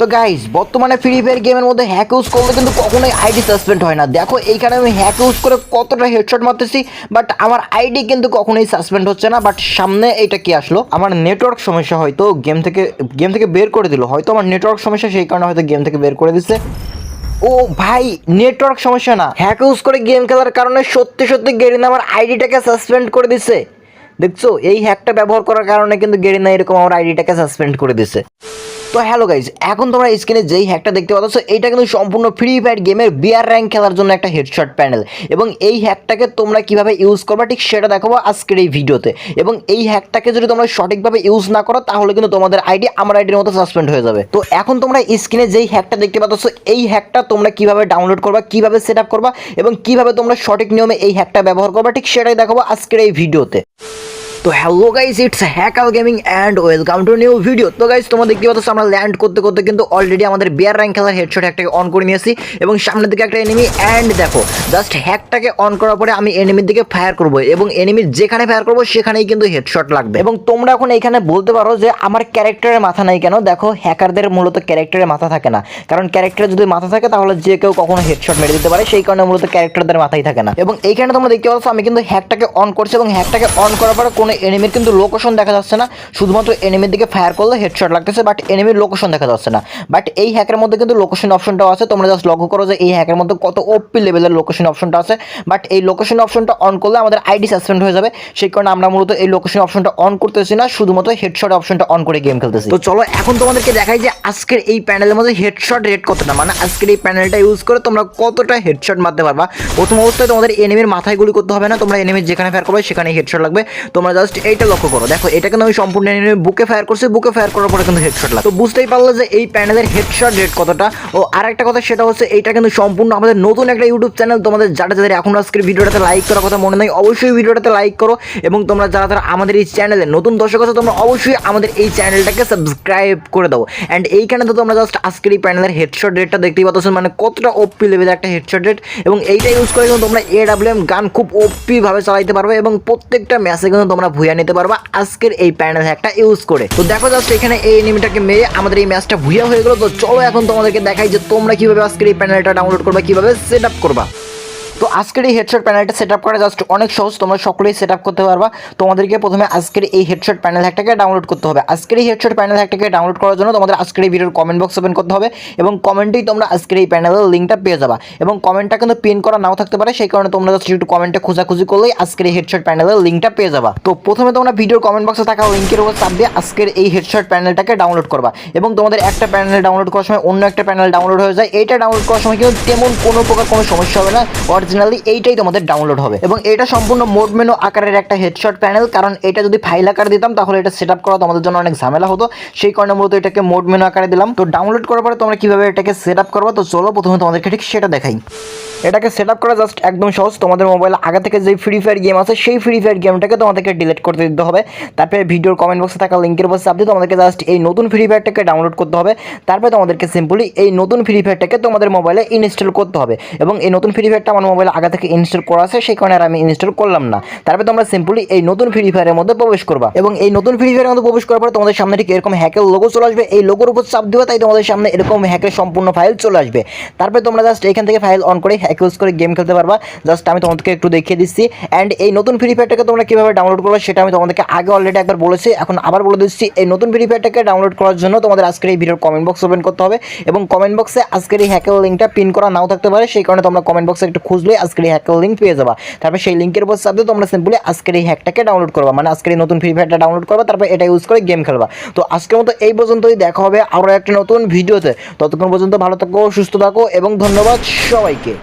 তো গাইজ বর্তমানে free fire গেমের মধ্যে হ্যাক ইউজ করলে কিন্তু কখনোই আইডি সাসপেন্ড হয় না। দেখো, এইখানে আমি হ্যাক ইউজ করে কতটা হেডশট মারতেছি বাট আমার আইডি কিন্তু কখনোই সাসপেন্ড হচ্ছে না। বাট সামনে এটা কি আসলো? আমার নেটওয়ার্ক সমস্যা হয়তো গেম থেকে গেম থেকে বের করে দিল। হয়তো আমার নেটওয়ার্ক সমস্যা, সেই কারণে হয়তো গেম থেকে বের করে দিচ্ছে ও ভাই নেটওয়ার্ক সমস্যা না। হ্যাক ইউজ করে গেম খেলার কারণে সত্যি সত্যি গেরিনা আমার আইডিটাকে সাসপেন্ড করে দিছে। দেখছ, এই হ্যাকটা ব্যবহার করার কারণে কিন্তু গেরিনা এরকম আমার আইডিটাকে সাসপেন্ড করে দিছে। তো হ্যালো গাইজ এখন তোমরা স্ক্রিনে যেই হ্যাকটা দেখতে পাচ্ছ, এইটা কিন্তু সম্পূর্ণ ফ্রি ফায়ার গেমের বিয়ার র্যাঙ্ক খেলার জন্য একটা হেডশট প্যানেল এবং এই হ্যাকটাকে তোমরা কীভাবে ইউজ করবা, ঠিক সেটা দেখাবো আজকের এই ভিডিওতে। এবং এই হ্যাকটাকে যদি তোমরা সঠিকভাবে ইউজ না করো, তাহলে কিন্তু তোমাদের আইডি আমার আইডির মতো সাসপেন্ড হয়ে যাবে। তো এখন তোমরা স্ক্রিনে যেই হ্যাকটা দেখতে পাচ্ছ, এই হ্যাকটা তোমরা কীভাবে ডাউনলোড করবা, কীভাবে সেট আপ করবা, এবং কীভাবে তোমরা সঠিক নিয়মে এই হ্যাকটা ব্যবহার করবা, ঠিক সেটাই দেখাবো আজকের এই ভিডিওতে। তো hello guys it's হ্যাকাল gaming and welcome to new video তো গাইস তোমরা দেখতে পাচ্ছ, আমরা ল্যান্ড করতে করতে কিন্তু অলরেডি আমাদের বিয়ার র্যাঙ্ক খেলার হেডশট হ্যাকটাকে অন করে নিয়েছি এবং সামনের দিকে একটা এনিমি অ্যান্ড দেখো জাস্ট হ্যাকটাকে অন করার পরে আমি এনিমির দিকে ফায়ার করব এবং এনিমির যেখানে ফায়ার করব, সেখানেই কিন্তু হেডশট লাগবে। এবং তোমরা এখন এখানে বলতে পারো যে আমার ক্যারেক্টারের মাথা নাই কেন? দেখো হ্যাকারদের মূলত ক্যারেক্টারের মাথা থাকে না। কারণ ক্যারেক্টারে যদি মাথা থাকে, তাহলে যে কেউ কখনো হেডশট মেরে দিতে পারে, সেই কারণে মূলত ক্যারেক্টারদের মাথায় থাকে না। এবং এইখানে তোমরা দেখতে পাচ্ছ, আমি কিন্তু হ্যাকটাকে অন করছি এবং হ্যাকটাকে অন করার পরে কোনো এনিমির কিন্তু লোকেশন দেখা যাচ্ছে না। শুধুমাত্র এনিমির দিকে ফায়ার করলে হেডশট লাগতেছে বাট এনিমির লোকেশন দেখা যাচ্ছে না। বাট এই হ্যাকের মধ্যে কিন্তু লোকেশন অপশনটাও আছে। তোমরা জাস্ট লক্ষ্য করো যে এই হ্যাকের মধ্যে কত ওপি লেভেলের লোকেশন অপশনটা আছে। বাট এই লোকেশন অপশনটা অন করলে আমাদের আইডি সাসপেন্ড হয়ে যাবে। সেই কারণে আমরা মূলত এই লোকেশন অপশনটা অন করতেছি না। শুধুমাত্র হেডশট অপশনটা অন করে গেম খেলতেছি। তো চলো, এখন তোমাদেরকে দেখাই যে আজকের এই প্যানেলের মধ্যে হেডশট রেট কতটা মানে আজকের এই প্যানেলটা ইউজ করে তোমরা কতটা হেডশট মারতে পারবা? প্রথম অবস্থায় তোমাদের এনিমির মাথায় গুলি করতে হবে না। তোমরা এনিমির যেখানে ফায়ার করবে সেখানে হেডশট লাগবে। তোমরা জাস্ট এইটা লক্ষ্য করো। দেখো, এটা কিন্তু আমি সম্পূর্ণ বুকে ফায়ার করছি, বুকে ফায়ার করার পরে কিন্তু হেডশট লাগবে। তো বুঝতেই পারল যে এই প্যানেলের হেডশট রেট কতটা। ও, আরেকটা কথা সেটা হচ্ছে, এইটা কিন্তু সম্পূর্ণ আমাদের নতুন একটা ইউটিউব চ্যানেল তোমাদের যারা যাদের এখন আজকের ভিডিওটাতে লাইক করার কথা মনে নেই, অবশ্যই ভিডিওটাতে লাইক করো। এবং তোমরা যারা যারা আমাদের এই চ্যানেলে নতুন দর্শক আছে, তোমরা অবশ্যই আমাদের এই চ্যানেলটাকে সাবস্ক্রাইব করে দাও। অ্যান্ড এইখানে তো তোমরা জাস্ট আজকের এই প্যানেলের হেডশট রেটটা দেখতেই পাচ্ছ মানে কতটা ওপি লেভেলের একটা হেডশট রেট এবং এইটা ইউজ করে কিন্তু তোমরা এ ডাব্লিউ গান খুব ওপি ভাবে চালাইতে পারবে এবং প্রত্যেকটা ম্যাচে কিন্তু তোমরা ভুয়া নিতে পারবা আজকের এই প্যানেল হ্যাকটা ইউজ করে। তো দেখো জাস্ট এখানে এই এনিমিটাকে মেরে আমাদের এই ম্যাচটা ভুয়া হয়ে গেলো, তো চলো এখন তোমাদেরকে দেখাই যে তোমরা কীভাবে আজকের এই প্যানেলটা ডাউনলোড করবা, কীভাবে সেট আপ করবা। তো আজকের এই হেডশট প্যানেলটা সেট আপ করা জাস্ট অনেক সহজ, তোমরা সকলেই সেট আপ করতে পারবা। তোমাদেরকে প্রথমে আজকের এই হেডশট প্যানেল হ্যাকটাকে ডাউনলোড করতে হবে। আজকের এই হেডশট প্যানেল হ্যাকটাকে ডাউনলোড করার জন্য তোমাদের আজকের এই ভিডিওর কমেন্ট বক্স ওপেন করতে হবে এবং কমেন্টেই তোমরা আজকের এই প্যানেলের লিঙ্কটা পেয়ে যাবা। এবং কমেন্টটা কিন্তু পিন করা নাও থাকতে পারে, সেই কারণে তোমরা জাস্ট একটু কমেন্টে খোঁজাখুঁজি করলেই আজকের এই হেডশট প্যানেলের লিঙ্কটা পেয়ে যাবা। তো প্রথমে তোমরা ভিডিওর কমেন্ট বক্সে থাকা লিঙ্কের উপর চাপ দিয়ে আজকের এই হেডশট প্যানেলটাকে ডাউনলোড করবা। এবং তোমাদের একটা প্যানেল ডাউনলোড করার সময় অন্য একটা প্যানেল ডাউনলোড হয়ে যায়। এইটা ডাউনলোড করার সময় কিন্তু তেমন কোনো প্রকার কোনো সমস্যা হবে না। অরিজিনালি এইটাই তোমাদের ডাউনলোড হবে। এবং এটা সম্পূর্ণ মোড মেনু আকারের একটা হেডশট প্যানেল কারণ এটা যদি ফাইল আকারে দিতাম, তাহলে এটা সেট আপ করা তোমাদের জন্য অনেক ঝামেলা হতো। সেই কারণে মূলত এটাকে মোড মেনু আকারে দিলাম। তো ডাউনলোড করার পরে তোমরা কীভাবে এটাকে সেট আপ করব? তো চলো প্রথমে তোমাদেরকে ঠিক সেটা দেখাই। এটাকে সেট আপ করা জাস্ট একদম সহজ। তোমাদের মোবাইলে আগে থেকে যে ফ্রি ফায়ার গেম আছে, সেই ফ্রি ফায়ার গেমটাকে তোমাদেরকে ডিলিট করতে দিতে হবে। তারপরে ভিডিওর কমেন্ট বক্সে থাকা লিঙ্কের উপর চাপ দিয়ে তোমাদেরকে জাস্ট এই নতুন ফ্রি ফায়ারটাকে ডাউনলোড করতে হবে। তারপরে তোমাদেরকে সিম্পলি এই নতুন ফ্রি ফায়ারটাকে তোমাদের মোবাইলে ইনস্টল করতে হবে। এবং এই নতুন ফ্রি ফায়ারটা আমার মোবাইলে আগে থেকে ইনস্টল করা আছে, সেই কারণে আর আমি ইনস্টল করলাম না। তারপরে তোমরা সিম্পলি এই নতুন ফ্রি ফায়ারের মধ্যে প্রবেশ করবা। এবং এই নতুন ফ্রি ফায়ারের মধ্যে প্রবেশ করার পরে তোমাদের সামনে ঠিক এরকম হ্যাকের লোগো চলে আসবে। এই লোগোর উপর চাপ দিবে, তাই তোমাদের সামনে এরকম হ্যাকের সম্পূর্ণ ফাইল চলে আসবে। তারপরে তোমরা জাস্ট এখান থেকে ফাইল অন করে হ্যাক ইউজ করে গেম খেলতে পারবা। জাস্ট আমি তোমাদেরকে একটু দেখিয়ে দিচ্ছি। অ্যান্ড এই নতুন ফ্রি ফায়ারটাকে তোমরা কীভাবে ডাউনলোড করবে সেটা আমি তোমাদেরকে আগে অলরেডি একবার বলেছি। এখন আবার বলে দিচ্ছি, এই নতুন ফ্রি ফায়ারটাকে ডাউনলোড করার জন্য তোমাদের আজকের এই ভিডিওর কমেন্ট বক্স ওপেন করতে হবে। এবং কমেন্ট বক্সে আজকের এই হ্যাকের লিঙ্কটা পিন করা নাও থাকতে পারে। সেই কারণে তোমরা কমেন্ট বক্সে একটু খুঁজলে আজকের এই হ্যাকের লিঙ্ক পেয়ে যাবা। তারপর সেই লিঙ্কের উপর দিয়ে তোমরা সিম্পলি আজকের এই হ্যাকটাকে ডাউনলোড করবা। মানে আজকের এই নতুন ফ্রি ফায়ারটা ডাউনলোড করবা, তারপর এটা ইউজ করে গেম খেলবা। তো আজকের মতো এই পর্যন্তই, দেখা হবে আরও একটা নতুন ভিডিওতে। ততক্ষণ পর্যন্ত ভালো থাকো, সুস্থ থাকো, এবং ধন্যবাদ সবাইকে।